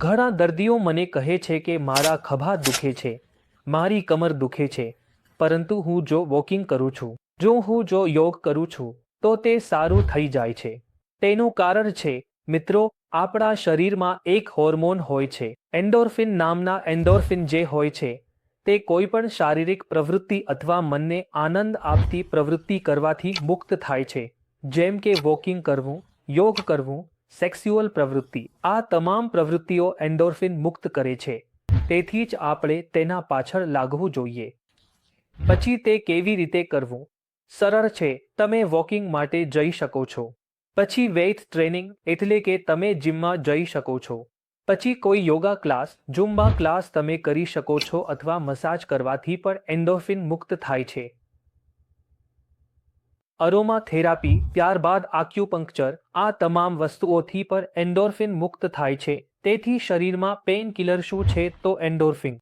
ઘણા દર્દીઓ મને કહે છે કે મારા ખભા દુખે છે, મારી કમર દુખે છે, પરંતુ હું જો વોકિંગ કરું છું, જો હું જો યોગ કરું છું, તો તે સારું થઈ જાય છે. તેનું કારણ છે, મિત્રો, આપણા શરીરમાં એક હોર્મોન હોય છે, એન્ડોર્ફિન નામના એન્ડોર્ફિન જે હોય છે, તે કોઈ પણ શારીરિક પ્રવૃત્તિ અથવા મનને આનંદ આપતી પ્રવૃત્તિ કરવાથી મુક્ત થાય છે. જેમ કે વોકિંગ કરવું, યોગ કરવું સેક્સ્યુઅલ પ્રવૃત્તિ. આ તમામ પ્રવૃત્તિઓ એન્ડોર્ફિન મુક્ત કરે છે. તેથી જ આપણે તેના પાછળ લાગવું જોઈએ. પછી તે કેવી રીતે કરવું? સરળ છે, તમે વોકિંગ માટે જઈ શકો છો. પછી વેઇટ ટ્રેનિંગ, એટલે કે તમે જિમમાં જઈ શકો છો. પછી કોઈ યોગા ક્લાસ ઝુમ્બા ક્લાસ તમે કરી શકો છો અથવા મસાજ કરવાથી પણ એન્ડોર્ફિન મુક્ત થાય છે. અરોમા થેરાપી, ત્યારબાદ આક્યુપંક્ચર, આ તમામ વસ્તુઓથી પર એન્ડોર્ફિન મુક્ત થાય છે. તેથી શરીરમાં પેઇન કિલર શું છે? તો એન્ડોર્ફિન.